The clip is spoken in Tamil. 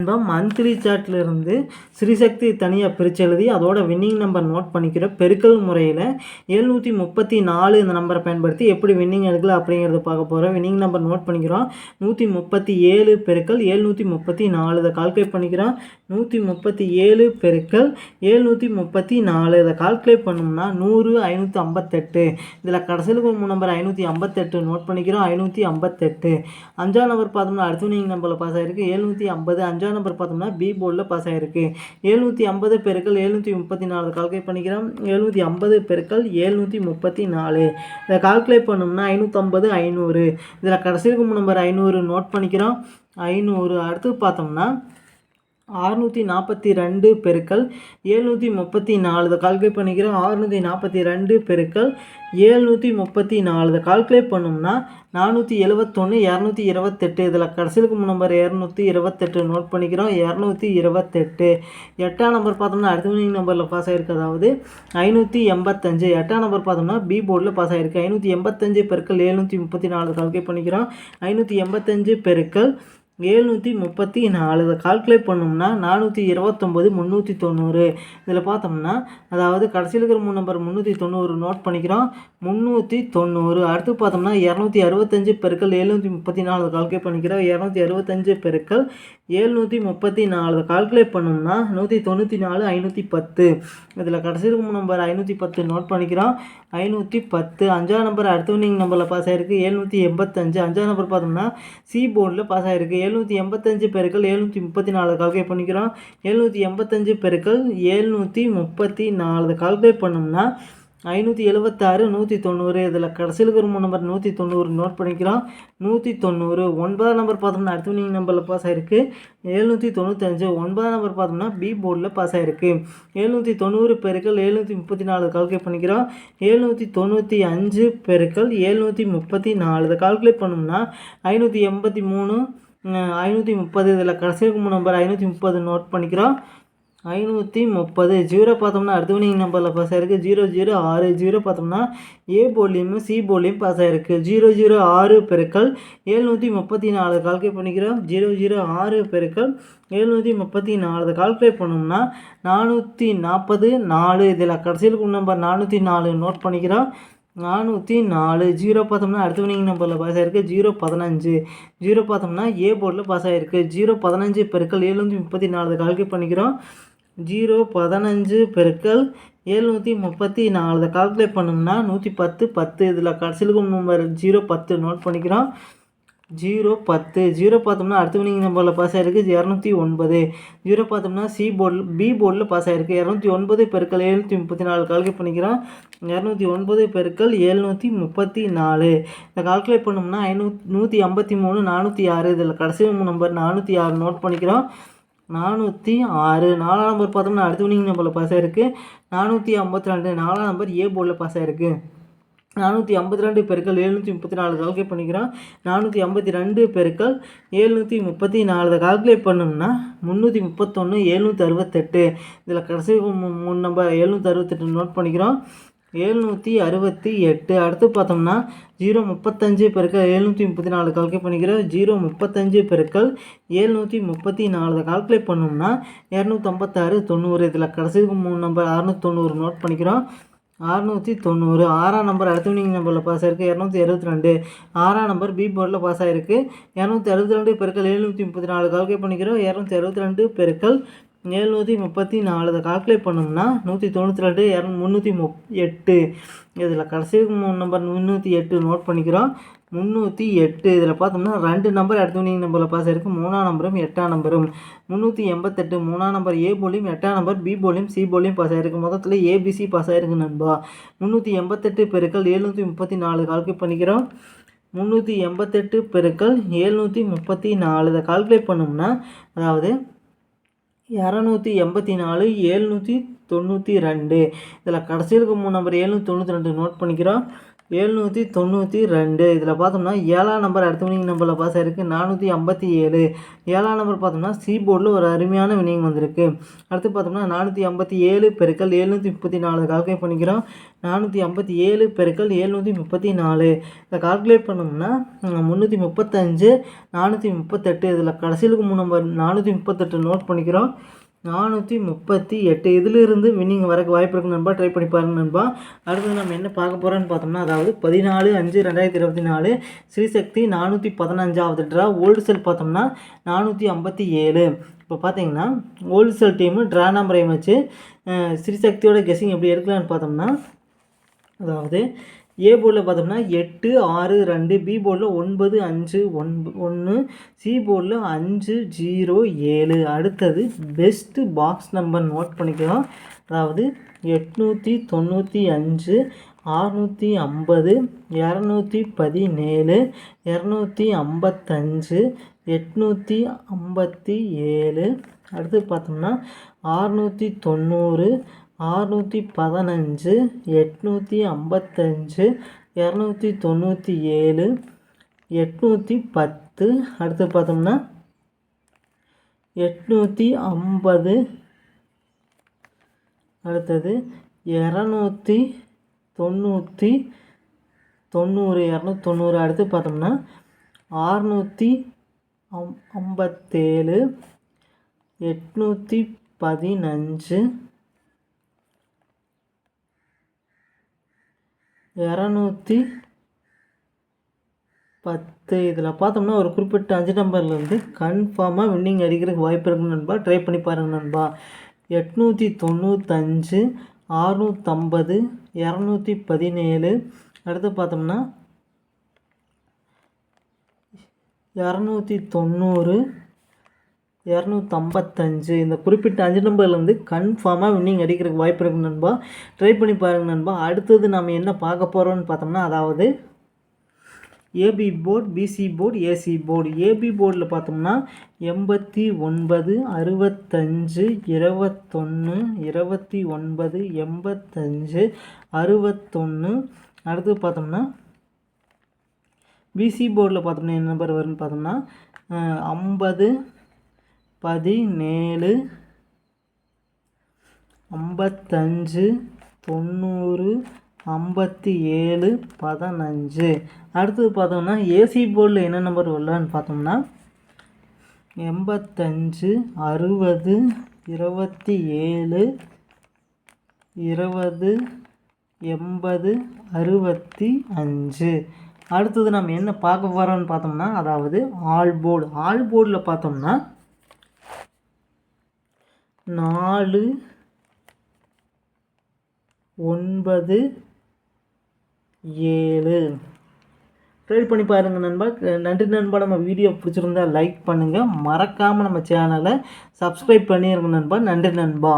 நண்பா மந்த்லி சார்ட்லேருந்து ஸ்ரீசக்தி தனியாக பிரித்து எழுதி அதோட வின்னிங் நம்பர் நோட் பண்ணிக்கிற பெருக்கல் முறையில் எழுநூற்றி முப்பத்தி நாலு இந்த நம்பரை பயன்படுத்தி எப்படி வின்னிங் எடுக்கலாம் அப்படிங்கிறத பார்க்க போகிறோம் வின்னிங் நம்பர் நோட் பண்ணிக்கிறோம். நூற்றி முப்பத்தி ஏழு பெருக்கல் ஏழ்நூற்றி முப்பத்தி நாலு இதை கால்குலேட் பண்ணிக்கிறோம். நூற்றி முப்பத்தி ஏழு பெருக்கல் ஏழ்நூற்றி முப்பத்தி நாலு இதை கால்குலேட் பண்ணோம்னா நூறு ஐநூற்றி ஐம்பத்தெட்டு. இதில் கடைசியில் மூணு நம்பர் ஐநூற்றி ஐம்பத்தெட்டு நோட் பண்ணிக்கிறோம். ஐநூற்றி ஐம்பத்தெட்டு. அஞ்சாம் நம்பர் பார்த்தோம்னா அடுத்த வின்னிங் நம்பரில் பாஸ் ஆகிருக்கு ஏழ்நூற்றி ஐம்பது அஞ்சாம் நம்பர் பார்த்தோம்னா பி போர்டில் பாஸ் ஆகிருக்கு எழுநூற்றி ஐம்பது பெருக்கள் எழுநூற்றி முப்பத்தி நாலு. கால்குலேட் பண்ணிக்கிறோம். எழுநூற்றி ஐம்பது பெருக்கள் எழுநூற்றி முப்பத்தி நாலு. இதை கால்குலேட் பண்ணோம்னா ஐநூற்றம்பது ஐநூறு. இதில் கடைசி இருக்கும் நம்பர் ஐநூறு நோட் பண்ணிக்கிறோம். ஐநூறு. அடுத்து பார்த்தோம்னா அறுநூற்றி நாற்பத்தி ரெண்டு பெருக்கள் எழுநூற்றி முப்பத்தி நாலு. கால்குலேட் பண்ணிக்கிறோம். அறுநூற்றி நாற்பத்தி ரெண்டு பெருக்கல் ஏழ்நூற்றி முப்பத்தி நாலு. கால்குலேட் பண்ணோம்னா நானூற்றி எழுவத்தொன்று இரநூத்தி இருபத்தெட்டு. இதில் கடைசிலுக்கு நம்பர் இரநூத்தி இருபத்தெட்டு நோட் பண்ணிக்கிறோம். இரநூத்தி இருபத்தெட்டு. எட்டாம் நம்பர் பார்த்தோம்னா அடுத்த வினிங் நம்பரில் பாஸ் ஆகிருக்கு அதாவது ஐநூற்றி எண்பத்தஞ்சு. எட்டாம் நம்பர் பார்த்தோம்னா பி போர்டில் பாஸ் ஆகிருக்கு ஐநூற்றி எண்பத்தஞ்சு பெருக்கள் ஏழ்நூற்றி முப்பத்தி நாலு. கால்குலேட் பண்ணிக்கிறோம். ஐநூற்றி எண்பத்தஞ்சு பெருக்கள் ஏழ்நூற்றி முப்பத்தி நாலு. இதை கால்குலேட் பண்ணோம்னா நானூற்றி இருபத்தொம்போது முந்நூற்றி தொண்ணூறு. இதில் பார்த்தோம்னா அதாவது கடைசியில் இருக்கிற மூணு நம்பர் முந்நூற்றி தொண்ணூறு நோட் பண்ணிக்கிறோம். முந்நூற்றி தொண்ணூறு. அடுத்து பார்த்தோம்னா இரநூத்தி அறுபத்தஞ்சு பெருக்கள் எழுநூற்றி முப்பத்தி நாலு. கால்குலேட் பண்ணிக்கிறோம். இரநூத்தி அறுபத்தஞ்சு பெருக்கள் ஏழ்நூற்றி முப்பத்தி நாலு. கால்குலேட் பண்ணோம்னா நூற்றி தொண்ணூற்றி நாலு ஐநூற்றி பத்து. இதில் கடைசி இருக்கும் நம்பர் ஐநூற்றி பத்து நோட் பண்ணிக்கிறோம். ஐநூற்றி பத்து. அஞ்சாம் நம்பர் அடுத்த வினிங் நம்பரில் பாஸ் ஆகிருக்கு ஏழ்நூற்றி எண்பத்தஞ்சு. அஞ்சாம் நம்பர் பார்த்தோம்னா சி போர்டில் பாஸ் ஆகிருக்கு ஏழ்நூற்றி எண்பத்தஞ்சு பெருக்கள் ஏழ்நூற்றி முப்பத்தி நாலு கால்குலேட் பண்ணிக்கிறோம். ஏழ்நூற்றி எண்பத்தஞ்சு பெருக்கள் ஏழ்நூற்றி முப்பத்தி நாலு. கால்குலேட் பண்ணோம்னா ஐநூற்றி எழுபத்தாறு நூற்றி தொண்ணூறு இதில் கடைசியில் இருக்கிற மூணு நம்பர் நூற்றி தொண்ணூறு நோட் பண்ணிக்கிறோம். நூற்றி தொண்ணூறு ஒன்பதாம் நம்பர் பார்த்தோம்னா அடுத்த நீங்கள் நம்பரில் பாஸ் ஆகிருக்கு எழுநூற்றி தொண்ணூத்தஞ்சு ஒன்பதாம் நம்பர் பார்த்தோம்னா பி போர்டில் பாஸ் ஆகிருக்கு எழுநூற்றி தொண்ணூறு பெருக்கள் எழுநூற்றி முப்பத்தி நாலு கால்குலேட் பண்ணிக்கிறோம். எழுநூற்றி தொண்ணூற்றி அஞ்சு பெருக்கள் எழுநூற்றி முப்பத்தி நாலு இதை கால்குலேட் பண்ணோம்னா ஐநூற்றி எண்பத்தி மூணு ஐநூற்றி முப்பது இதில் கடைசியில் நம்பர் ஐநூற்றி முப்பது நோட் பண்ணிக்கிறோம். ஐநூற்றி முப்பது. ஜீரோ பார்த்தோம்னா அடுத்த வினிங் நம்பரில் பாஸ் ஆகிருக்கு ஜீரோ ஜீரோ ஆறு. ஜீரோ பார்த்தோம்னா ஏ போலியும் சி போலியும் பாஸ் ஆகிருக்கு ஜீரோ ஜீரோ ஆறு பெருக்கள் எழுநூற்றி முப்பத்தி நாலு. கால்குலேட் பண்ணிக்கிறோம். ஜீரோ ஜீரோ ஆறு பெருக்கள் எழுநூற்றி முப்பத்தி நாலு. கால்குலேட் பண்ணோம்னா நானூற்றி நாற்பது நாலு. இதில் கடைசியில் நம்பர் நானூற்றி நாலு. நோட் பண்ணிக்கிறோம். நானூற்றி நாலு. ஜீரோ பார்த்தோம்னா அடுத்த வினிங் நம்பரில் பாஸ் ஆகிருக்கு ஜீரோ பதினஞ்சு. ஜீரோ பார்த்தோம்னா ஏ போர்டில் பாஸ் ஆகிருக்கு ஜீரோ பதினஞ்சு பெருக்கள் ஏழுநூற்றி முப்பத்தி நாலு. கால்குலேட் பண்ணிக்கிறோம். ஜீரோ பதினஞ்சு பெருக்கள் எழுநூற்றி முப்பத்தி நாலு. கால்குலேட் பண்ணோம்னா நூற்றி பத்து பத்து. இதில் கடைசிலுக்கும் நம்பர் ஜீரோ பத்து நோட் பண்ணிக்கிறோம். ஜீரோ பத்து. ஜீரோ பார்த்தோம்னா அடுத்த வினிங் நம்பரில் பாஸ் ஆகிருக்கு இரநூத்தி ஒன்பது. ஜீரோ பார்த்தோம்னா சி போர்டில் பி போர்டில் பாஸ் ஆகிருக்கு இரநூத்தி ஒன்பது பெருக்கள் எழுநூற்றி முப்பத்தி நாலு கால்குலேட் பண்ணிக்கிறோம். இரநூத்தி ஒன்பது பெருக்கள் எழுநூற்றி முப்பத்தி நாலு இதை கால்குலேட் பண்ணோம்னா ஐநூ நூற்றி ஐம்பத்தி மூணு நானூற்றி ஆறு. இதில் கடைசி நம்பர் நானூற்றி ஆறு நோட் பண்ணிக்கிறோம். நானூற்றி ஆறு. நாலாம் நம்பர் பார்த்தோம்னா அடுத்த வினிங் நம்பரில் பாஸ் ஆகிருக்கு நானூற்றி ஐம்பத்தி ரெண்டு. நாலாம் நம்பர் ஏ போர்டில் பாஸ் ஆகிருக்கு நானூற்றி ஐம்பத்தி ரெண்டு பெருக்கள் எழுநூற்றி முப்பத்தி நாலு கால்குலேட் பண்ணிக்கிறோம். நானூற்றி ஐம்பத்தி ரெண்டு பெருக்கள் எழுநூற்றி முப்பத்தி நாலு கால்குலேட் பண்ணோம்னா முந்நூற்றி முப்பத்தொன்று எழுநூற்றி அறுபத்தெட்டு. இதில் கடைசி மூணு நம்பர் எழுநூற்றி அறுபத்தெட்டு நோட் பண்ணிக்கிறோம். எழுநூற்றி அறுபத்தி எட்டு. அடுத்து பார்த்தோம்னா ஜீரோ முப்பத்தஞ்சு பெருக்கள் எழுநூற்றி முப்பத்தி நாலு கால்குலேட் பண்ணிக்கிறோம். ஜீரோ முப்பத்தஞ்சு பெருக்கள் எழுநூற்றி முப்பத்தி நாலு கால்குலேட் பண்ணோம்னா இரநூத்தம்பத்தாறு தொண்ணூறு. இதில் கடைசிக்கு மூணு நம்பர் அறநூற்றி தொண்ணூறு நோட் பண்ணிக்கிறோம். அறநூற்றி தொண்ணூறு. ஆறாம் நம்பர் அடுத்த வினிங் நம்பரில் பாஸ் ஆகிருக்கு இரநூத்தி எழுபத்தி ரெண்டு. ஆறாம் நம்பர் பி போர்டில் பாஸ் ஆகிருக்கு இரநூத்தி அறுபத்தி ரெண்டு பெருக்கள் எழுநூற்றி முப்பத்தி நாலு. கால்குலேட் பண்ணிக்கிறோம். இரநூத்தி அறுபத்தி ரெண்டு பெருக்கள் எழுநூற்றி முப்பத்தி நாலு கால்குலேட் பண்ணோம்னா நூற்றி தொண்ணூற்றி ரெண்டு இரநூ முந்நூற்றி முப் எட்டு. இதில் கடைசி மூணு நம்பர் முந்நூற்றி எட்டு நோட் பண்ணிக்கிறோம். முந்நூற்றி எட்டு. இதில் பார்த்தோம்னா ரெண்டு நம்பர் அடுத்தவனிங் நம்பரில் பாஸ் ஆகிருக்கு மூணாம் நம்பரும் எட்டாம் நம்பரும் முந்நூற்றி எண்பத்தெட்டு மூணாம் நம்பர் ஏ போலியும் எட்டாம் நம்பர் பி போலியும் சி போலியும் பாஸ் ஆகிருக்கு மொத்தத்தில் ஏபிசி பாஸ் ஆகிருக்கு நண்பா. முந்நூற்றி எண்பத்தெட்டு பெருக்கள் எழுநூற்றி முப்பத்தி நாலு கால்குலேட் பண்ணிக்கிறோம். முந்நூற்றி எண்பத்தெட்டு பெருக்கள் எழுநூற்றி முப்பத்தி நாலு இதை கால்குலேட் பண்ணோம்னா அதாவது இரநூத்தி எண்பத்தி நாலு ஏழ்நூற்றி தொண்ணூற்றி ரெண்டு. இதில் கடைசியில் இருக்க மூணு நம்பர் ஏழ்நூற்றி தொண்ணூற்றி ரெண்டு நோட் பண்ணிக்கிறோம். எழுநூற்றி தொண்ணூற்றி ரெண்டு. இதில் பார்த்தோம்னா ஏழாம் நம்பர் அடுத்த வினிங் நம்பரில் பாஸ் ஆகிருக்கு நானூற்றி ஐம்பத்தி ஏழு. ஏழாம் நம்பர் பார்த்தோம்னா சி போர்டில் ஒரு அருமையான வினிங் வந்திருக்கு. அடுத்து பார்த்தோம்னா நானூற்றி ஐம்பத்தி ஏழு பெருக்கல் எழுநூற்றி முப்பத்தி நாலு. கால்குலேட் பண்ணிக்கிறோம். நானூற்றி ஐம்பத்தி ஏழு பெருக்கல் எழுநூற்றி முப்பத்தி நாலு. இதை கால்குலேட் பண்ணோம்னா முந்நூற்றி முப்பத்தஞ்சு நானூற்றி முப்பத்தெட்டு. இதில் கடைசியிலுக்கு மூணு நம்பர் நானூற்றி முப்பத்தெட்டு நோட் பண்ணிக்கிறோம். நானூற்றி முப்பத்தி எட்டு. இதிலிருந்து வின்னிங் வரக்கு வாய்ப்பு இருக்கு நண்பா. ட்ரை பண்ணி பாருங்க நண்பா. அடுத்தது நம்ம என்ன பார்க்க போகிறோன்னு பார்த்தோம்னா அதாவது பதினாலு அஞ்சு ரெண்டாயிரத்தி இருபத்தி நாலு ஸ்ரீசக்தி நானூற்றி பதினஞ்சாவது ட்ரா ஓல்டு செல் பார்த்தோம்னா நானூற்றி ஐம்பத்தி ஏழு. இப்போ பார்த்தீங்கன்னா ஓல்டு செல் டீமு ட்ரா நம்பரையும் வச்சு ஸ்ரீசக்தியோட கெஸிங் எப்படி எடுக்கலான்னு பார்த்தோம்னா அதாவது ஏ போர்டில் பார்த்தோம்னா எட்டு ஆறு ரெண்டு பி போர்டில் ஒன்பது அஞ்சு ஒன் ஒன்று சி போர்டில் அஞ்சு ஜீரோ ஏழு. அடுத்தது பெஸ்ட்டு பாக்ஸ் நம்பர் நோட் பண்ணிக்கலாம். அதாவது எட்நூற்றி தொண்ணூற்றி அஞ்சு அறுநூற்றி ஐம்பது இரநூத்தி பதினேழு இரநூத்தி ஐம்பத்தஞ்சு எட்நூற்றி ஐம்பத்தி ஏழு. அடுத்து பார்த்தோம்னா அறுநூற்றி தொண்ணூறு ஆறுநூற்றி பதினஞ்சு எட்நூற்றி ஐம்பத்தஞ்சு இரநூத்தி தொண்ணூற்றி ஏழு எட்நூற்றி பத்து. அடுத்து பார்த்தோம்னா எட்நூற்றி ஐம்பது. அடுத்தது இரநூத்தி தொண்ணூற்றி தொண்ணூறு இரநூத்தி தொண்ணூறு. அடுத்து பார்த்தோம்னா ஆறுநூற்றி அம் ஐம்பத்தேழு. எட்நூற்றி பதினஞ்சு. இரநூத்தி பத்து. இதில் பார்த்தோம்னா ஒரு குறிப்பிட்ட அஞ்சு நம்பர்லேருந்து கன்ஃபார்மாக வின்னிங் அடிக்கிறதுக்கு வாய்ப்பு இருக்குன்னு நண்பா. ட்ரை பண்ணி பாருங்கள் நண்பா. எட்நூற்றி தொண்ணூத்தஞ்சு அறுநூற்றம்பது இரநூத்தி பதினேழு. அடுத்து பார்த்தோம்னா இரநூத்தி தொண்ணூறு இரநூத்தம்பத்தஞ்சு. இந்த குறிப்பிட்ட அஞ்சு நம்பர்லேருந்து கன்ஃபார்மாக வின்னிங் அடிக்கிறதுக்கு வாய்ப்பு இருக்கு நண்பா. ட்ரை பண்ணி பாருங்கள் நண்பா. அடுத்தது நம்ம என்ன பார்க்க போகிறோம்னு பார்த்தோம்னா அதாவது AB board BC board AC board AB போர்டில் பார்த்தோம்னா எண்பத்தி ஒன்பது அறுபத்தஞ்சு இருபத்தொன்று இருபத்தி ஒன்பது எண்பத்தஞ்சு அறுபத்தொன்று அடுத்து பார்த்தோம்னா பிசி போர்டில் பார்த்தோம்னா என்ன நம்பர் வரும்னு பார்த்தோம்னா ஐம்பது பதினேழு ஐம்பத்தஞ்சு தொண்ணூறு ஐம்பத்தி ஏழு பதினஞ்சு. அடுத்தது பார்த்தோம்னா ஏசி போர்டில் என்ன நம்பர் உள்ளன்னு பார்த்தோம்னா எண்பத்தஞ்சு அறுபது இருபத்தி ஏழு இருபது எண்பது அறுபத்தி அஞ்சு அடுத்தது நம்ம என்ன பார்க்க போகிறோம்னு பார்த்தோம்னா அதாவது ஆல் போர்டு ஆல் போர்டில் பார்த்தோம்னா நாலு ஒன்பது ஏழு. ட்ரை பண்ணி பாருங்கள் நண்பா. நன்றி நண்பா. நம்ம வீடியோ பிடிச்சிருந்தா லைக் பண்ணுங்கள் மறக்காமல் நம்ம சேனலை சப்ஸ்கிரைப் பண்ணிடுங்க நண்பா. நன்றி நண்பா.